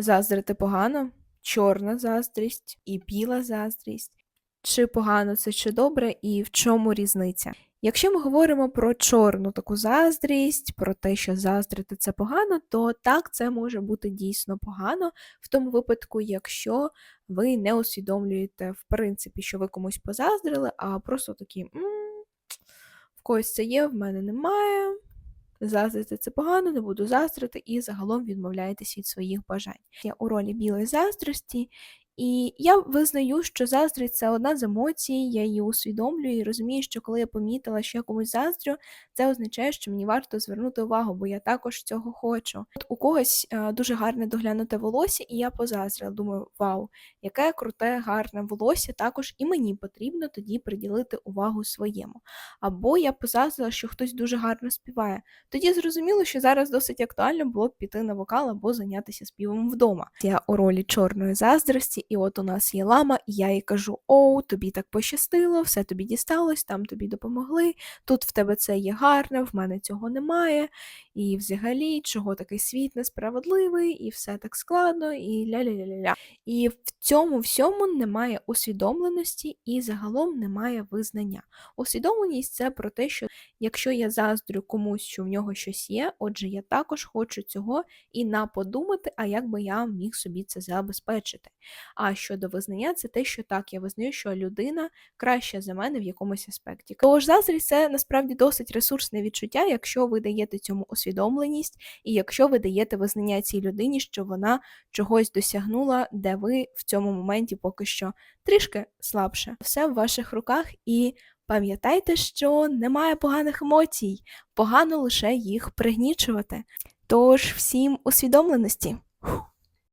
Заздрити погано, чорна заздрість і біла заздрість. Чи погано це чи добре, і в чому різниця? Якщо ми говоримо про чорну таку заздрість, про те, що заздрити це погано, то так це може бути дійсно погано в тому випадку, якщо ви не усвідомлюєте, в принципі, що ви комусь позаздрили, а просто такі «М, в когось це є, в мене немає. Заздрити це погано, не буду заздрити, і загалом відмовляєтесь від своїх бажань. Я у ролі білої заздрості, і я визнаю, що заздрість це одна з емоцій, я її усвідомлюю і розумію, що коли я помітила, що я комусь заздрю, це означає, що мені варто звернути увагу, бо я також цього хочу. От у когось е, дуже гарне доглянуте волосся, і я позаздрила. Думаю, вау, яке круте, гарне волосся, також і мені потрібно тоді приділити увагу своєму. Або я позаздрила, що хтось дуже гарно співає. Тоді зрозуміло, що зараз досить актуально було б піти на вокал або зайнятися співом вдома. Я у ролі чорної заздрості, і от у нас є лама, і я їй кажу: Оу, тобі так пощастило, все тобі дісталось, там тобі допомогли. Тут в тебе це є гарне, в мене цього немає. І взагалі, чого такий світ несправедливий, і все так складно, і ля-ля-ля-ля. І в цьому всьому немає усвідомленості і загалом немає визнання. Усвідомленість це про те, що якщо я заздрю комусь, що в нього щось є, отже, я також хочу цього і наподумати, а як би я міг собі це забезпечити. А щодо визнання, це те, що так, я визнаю, що людина краща за мене в якомусь аспекті. Тож заздрість це насправді досить ресурсне відчуття, якщо ви даєте цьому усвідомленість, і якщо ви даєте визнання цій людині, що вона чогось досягнула, де ви в цьому моменті поки що трішки слабше. Все в ваших руках і. Пам'ятайте, що немає поганих емоцій, погано лише їх пригнічувати. Тож всім усвідомленості.